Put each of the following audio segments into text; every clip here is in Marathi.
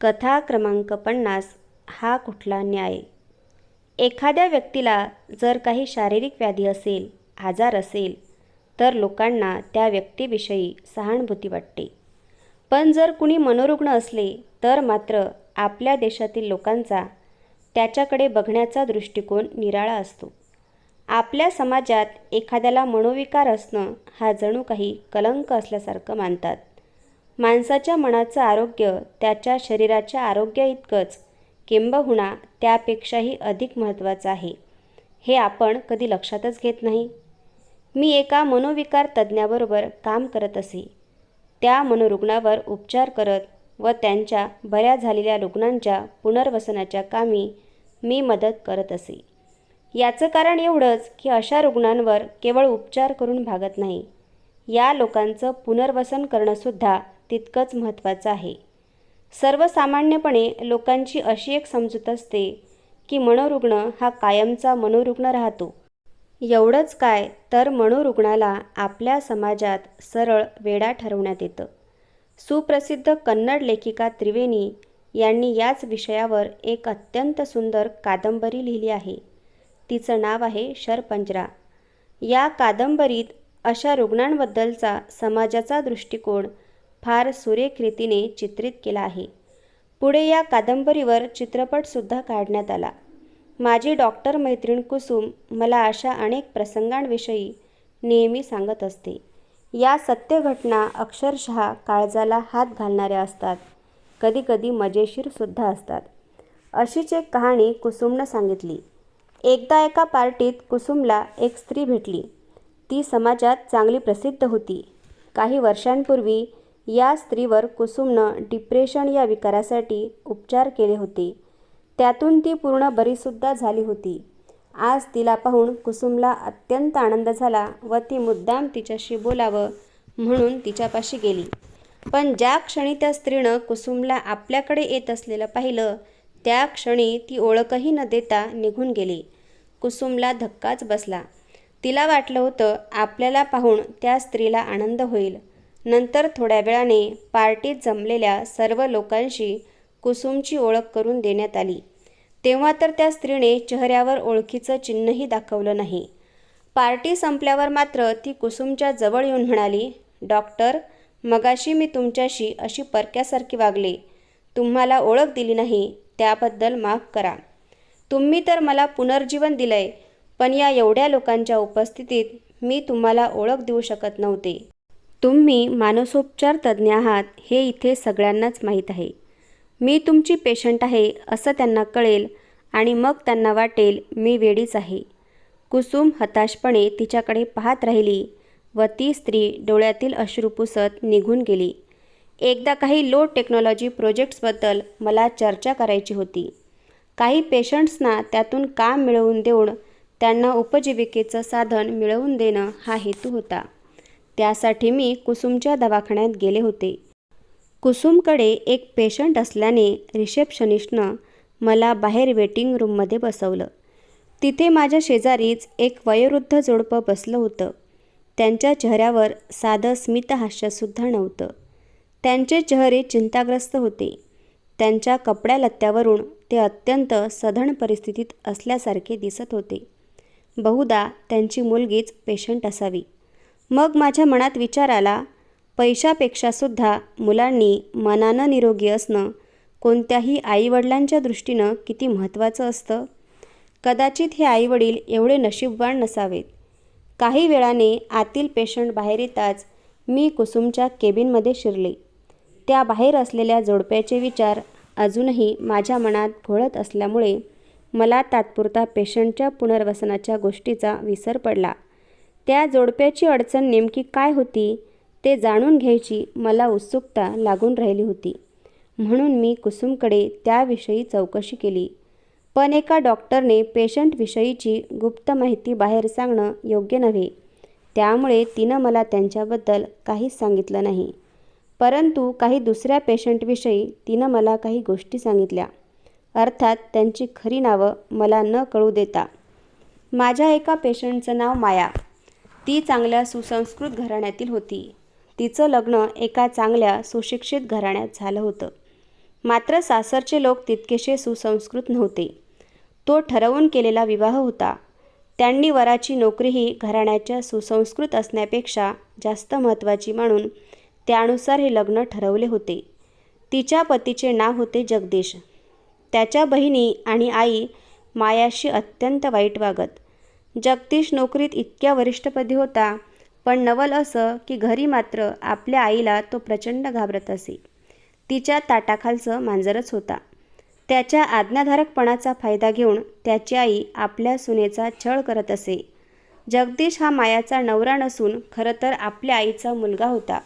कथा क्रमांक पन्नास हा कुठला न्याय? एखाद्या व्यक्तीला जर काही शारीरिक व्याधी असेल आजार असेल तर लोकांना त्या व्यक्तीविषयी सहानुभूती वाटते. पण जर कुणी मनोरुग्ण असले तर मात्र आपल्या देशातील लोकांचा त्याच्याकडे बघण्याचा दृष्टिकोन निराळा असतो. आपल्या समाजात एखाद्याला मनोविकार असणं हा जणू काही कलंक असल्यासारखं मानतात. माणसाच्या मनाचं आरोग्य त्याच्या शरीराच्या आरोग्याइतकंच किंबहुना त्यापेक्षाही अधिक महत्त्वाचं आहे. हे आपण कधी लक्षातच घेत नाही. मी एका मनोविकार तज्ज्ञाबरोबर काम करत असे. त्या मनोरुग्णावर उपचार करत व त्यांच्या बऱ्या झालेल्या रुग्णांच्या पुनर्वसनाच्या कामी मी मदत करत असे. याचं कारण एवढंच की अशा रुग्णांवर केवळ उपचार करून भागत नाही. या लोकांचं पुनर्वसन करणंसुद्धा तितकंच महत्त्वाचं आहे. सर्वसामान्यपणे लोकांची अशी एक समजूत असते की मनोरुग्ण हा कायमचा मनोरुग्ण राहतो. एवढंच काय तर मनोरुग्णाला आपल्या समाजात सरळ वेडा ठरवण्यात येतं. सुप्रसिद्ध कन्नड लेखिका त्रिवेणी यांनी याच विषयावर एक अत्यंत सुंदर कादंबरी लिहिली आहे. तिचं नाव आहे शरपंजरा. या कादंबरीत अशा रुग्णांबद्दलचा समाजाचा दृष्टिकोन फार सुरेख रीतीने चित्रित केला आहे. पुढे या कादंबरीवर चित्रपटसुद्धा काढण्यात आला. माझी डॉक्टर मैत्रीण कुसुम मला अशा अनेक प्रसंगांविषयी नेहमी सांगत असते. या सत्य घटना अक्षरशः काळजाला हात घालणाऱ्या असतात. कधीकधी मजेशीरसुद्धा असतात. अशीच एक कहाणी कुसुमनं सांगितली. एकदा एका पार्टीत कुसुमला एक स्त्री भेटली. ती समाजात चांगली प्रसिद्ध होती. काही वर्षांपूर्वी या स्त्रीवर कुसुमनं डिप्रेशन या विकारासाठी उपचार केले होते. त्यातून ती पूर्ण बरीसुद्धा झाली होती. आज तिला पाहून कुसुमला अत्यंत आनंद झाला व ती मुद्दाम तिच्याशी बोलावं म्हणून तिच्यापाशी गेली. पण ज्या क्षणी त्या स्त्रीनं कुसुमला आपल्याकडे येत असलेलं पाहिलं त्या क्षणी ती ओळखही न देता निघून गेली. कुसुमला धक्काच बसला. तिला वाटलं होतं आपल्याला पाहून त्या स्त्रीला आनंद होईल. नंतर थोड्या वेळाने पार्टीत जमलेल्या सर्व लोकांशी कुसुमची ओळख करून देण्यात आली. तेव्हा तर त्या स्त्रीने चेहऱ्यावर ओळखीचं चिन्हही दाखवलं नाही. पार्टी संपल्यावर मात्र ती कुसुमच्या जवळ येऊन म्हणाली डॉक्टर मगाशी मी तुमच्याशी अशी परक्यासारखी वागले. तुम्हाला ओळख दिली नाही त्याबद्दल माफ करा. तुम्ही तर मला पुनर्जीवन दिलंय पण या एवढ्या लोकांच्या उपस्थितीत मी तुम्हाला ओळख देऊ शकत नव्हते. तुम्ही मानसोपचार तज्ज्ञ आहात हे इथे सगळ्यांनाच माहीत आहे. मी तुमची पेशंट आहे असं त्यांना कळेल आणि मग त्यांना वाटेल मी वेडीच आहे. कुसुम हताशपणे तिच्याकडे पाहत राहिली व ती स्त्री डोळ्यातील अश्रू पुसत निघून गेली. एकदा काही लो टेक्नॉलॉजी प्रोजेक्ट्सबद्दल मला चर्चा करायची होती. काही पेशंट्सना त्यातून काम मिळवून देऊन त्यांना उपजीविकेचं साधन मिळवून देणं हा हेतू होता. त्यासाठी मी कुसुमच्या दवाखान्यात गेले होते. कुसुमकडे एक पेशंट असल्याने रिसेप्शनिस्टनं मला बाहेर वेटिंग रूममध्ये बसवलं. तिथे माझ्या शेजारीच एक वयोवृद्ध जोडपं बसलं होतं. त्यांच्या चेहऱ्यावर साधं स्मितहास्यसुद्धा नव्हतं. त्यांचे चेहरे चिंताग्रस्त होते. त्यांच्या कपड्या लत्त्यावरून ते अत्यंत सधन परिस्थितीत असल्यासारखे दिसत होते. बहुधा त्यांची मुलगीच पेशंट असावी. मग माझ्या मनात विचार आला पैशापेक्षासुद्धा मुलांनी मनानं निरोगी असणं कोणत्याही आईवडिलांच्या दृष्टीनं किती महत्त्वाचं असतं? कदाचित हे आईवडील एवढे नशीबवान नसावेत. काही वेळाने आतील पेशंट बाहेर येताच मी कुसुमच्या केबिनमध्ये शिरले. त्या बाहेर असलेल्या जोडप्याचे विचार अजूनही माझ्या मनात घोळत असल्यामुळे मला तात्पुरता पेशंटच्या पुनर्वसनाच्या गोष्टीचा विसर पडला. त्या जोडप्याची अडचण नेमकी काय होती ते जाणून घ्यायची मला उत्सुकता लागून राहिली होती. म्हणून मी कुसुमकडे त्याविषयी चौकशी केली. पण एका डॉक्टरने पेशंटविषयीची गुप्त माहिती बाहेर सांगणं योग्य नव्हे. त्यामुळे तिनं मला त्यांच्याबद्दल काहीच सांगितलं नाही. परंतु काही दुसऱ्या पेशंटविषयी तिनं मला काही गोष्टी सांगितल्या. अर्थात त्यांची खरी नावं मला न कळू देता. माझ्या एका पेशंटचं नाव माया. ती चांगल्या सुसंस्कृत घराण्यातील होती. तिचं लग्न एका चांगल्या सुशिक्षित घराण्यात झालं होतं. मात्र सासरचे लोक तितकेसे सुसंस्कृत नव्हते. तो ठरवून केलेला विवाह होता. त्यांनी वराची नोकरीही घराण्याच्या सुसंस्कृत असण्यापेक्षा जास्त महत्त्वाची मानून त्यानुसार हे लग्न ठरवले होते. तिच्या पतीचे नाव होते जगदीश. त्याच्या बहिणी आणि आई मायाशी अत्यंत वाईट वागत. जगदीश नोकरीत इतक्या वरिष्ठपदी होता पण नवल असं की घरी मात्र आपल्या आईला तो प्रचंड घाबरत असे. तिच्या ताटाखालचं मांजरच होता. त्याच्या आज्ञाधारकपणाचा फायदा घेऊन त्याची आई आपल्या सुनेचा छळ करत असे. जगदीश हा मायाचा नवरा नसून खरं तर आपल्या आईचा मुलगा होता.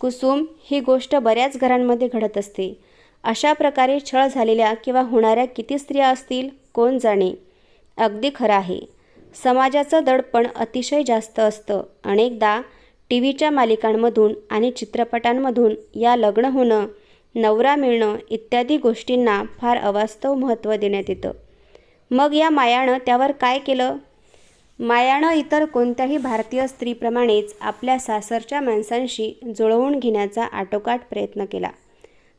कुसुम ही गोष्ट बऱ्याच घरांमध्ये घडत असते. अशा प्रकारे छळ झालेल्या किंवा होणाऱ्या किती स्त्रिया असतील कोण जाणे? अगदी खरं आहे. समाजाचं दडपण अतिशय जास्त असतं. अनेकदा टी व्हीच्या मालिकांमधून आणि चित्रपटांमधून या लग्न होणं नवरा मिळणं इत्यादी गोष्टींना फार अवास्तव महत्त्व देण्यात येतं. मग या मायानं त्यावर काय केलं? मायानं इतर कोणत्याही भारतीय स्त्रीप्रमाणेच आपल्या सासरच्या माणसांशी जुळवून घेण्याचा आटोकाट प्रयत्न केला.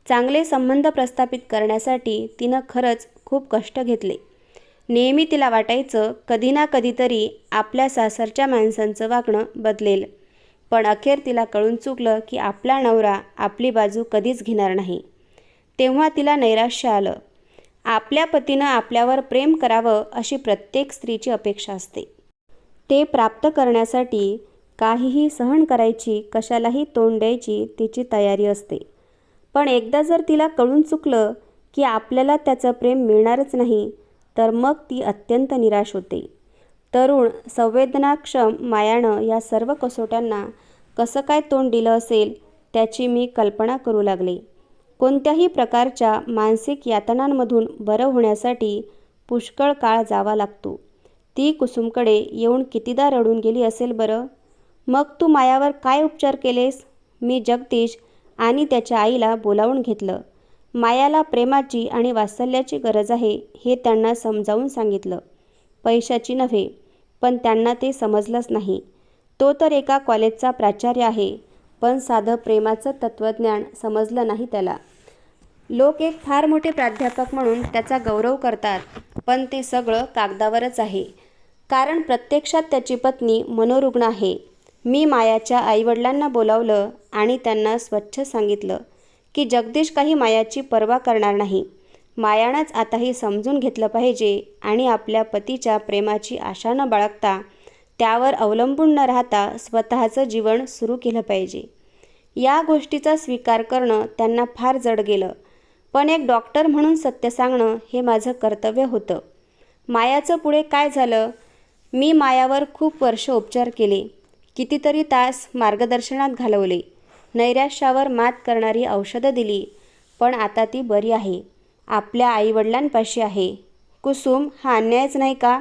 चांगले संबंध प्रस्थापित करण्यासाठी तिनं खरंच खूप कष्ट घेतले. नेहमी तिला वाटायचं कधी ना कधीतरी आपल्या सासरच्या माणसांचं वागणं बदलेल. पण अखेर तिला कळून चुकलं की आपला नवरा आपली बाजू कधीच घेणार नाही. तेव्हा तिला नैराश्य आलं. आपल्या पतीनं आपल्यावर प्रेम करावं अशी प्रत्येक स्त्रीची अपेक्षा असते. ते प्राप्त करण्यासाठी काहीही सहन करायची कशालाही तोंड द्यायची तिची तयारी असते. पण एकदा जर तिला कळून चुकलं की आपल्याला त्याचं प्रेम मिळणारच नाही तर मग ती अत्यंत निराश होते. तरुण संवेदनाक्षम मायानं या सर्व कसोट्यांना कसं काय तोंड दिलं असेल त्याची मी कल्पना करू लागले. कोणत्याही प्रकारच्या मानसिक यातनांमधून बरं होण्यासाठी पुष्कळ काळ जावा लागतो. ती कुसुमकडे येऊन कितीदा रडून गेली असेल बरं? मग तू मायावर काय उपचार केलेस? मी जगदीश आणि त्याच्या आईला बोलावून घेतलं. मायाला प्रेमाची आणि वात्सल्याची गरज आहे हे त्यांना समजावून सांगितलं. पैशाची नव्हे पण त्यांना ते समजलंच नाही. तो तर एका कॉलेजचा प्राचार्य आहे पण साधं प्रेमाचं तत्त्वज्ञान समजलं नाही त्याला. लोक एक फार मोठे प्राध्यापक म्हणून त्याचा गौरव करतात पण ते सगळं कागदावरच आहे. कारण प्रत्यक्षात त्याची पत्नी मनोरुग्ण आहे. मी मायाच्या आईवडिलांना बोलावलं आणि त्यांना स्वच्छ सांगितलं. की जगदीश काही मायाची पर्वा करणार नाही. मायानंच आता हे समजून घेतलं पाहिजे आणि आपल्या पतीच्या प्रेमाची आशा न बाळगता त्यावर अवलंबून न राहता स्वतःचं जीवन सुरू केलं पाहिजे. या गोष्टीचा स्वीकार करणं त्यांना फार जड गेलं. पण एक डॉक्टर म्हणून सत्य सांगणं हे माझं कर्तव्य होतं. मायाचं पुढे काय झालं? मी मायावर खूप वर्ष उपचार केले. कितीतरी तास मार्गदर्शनात घालवले. नैराश्यावर मात करणारी औषधं दिली. पण आता ती बरी आहे. आपल्या आईवडिलांपाशी आहे. कुसुम हा अन्यायच नाही का?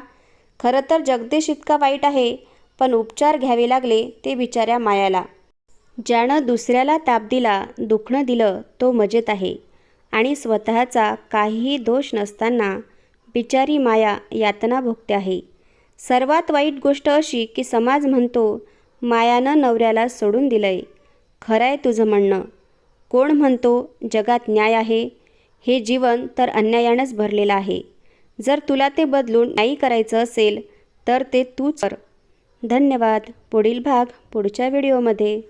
खरं तर जगदीश इतका वाईट आहे. पण उपचार घ्यावे लागले ते बिचाऱ्या मायाला. ज्यानं दुसऱ्याला ताप दिला दुखणं दिलं तो मजेत आहे. आणि स्वतःचा काहीही दोष नसताना बिचारी माया यातना भोगते आहे. सर्वात वाईट गोष्ट अशी की समाज म्हणतो मायानं नवऱ्याला सोडून दिलंय. खरं आहे तुझं म्हणणं. कोण म्हणतो जगात न्याय आहे? हे जीवन तर अन्यायानंच भरलेलं आहे. जर तुला ते बदलून नाही करायचं असेल तर ते तूच कर. धन्यवाद. पुढील भाग पुढच्या व्हिडिओमध्ये.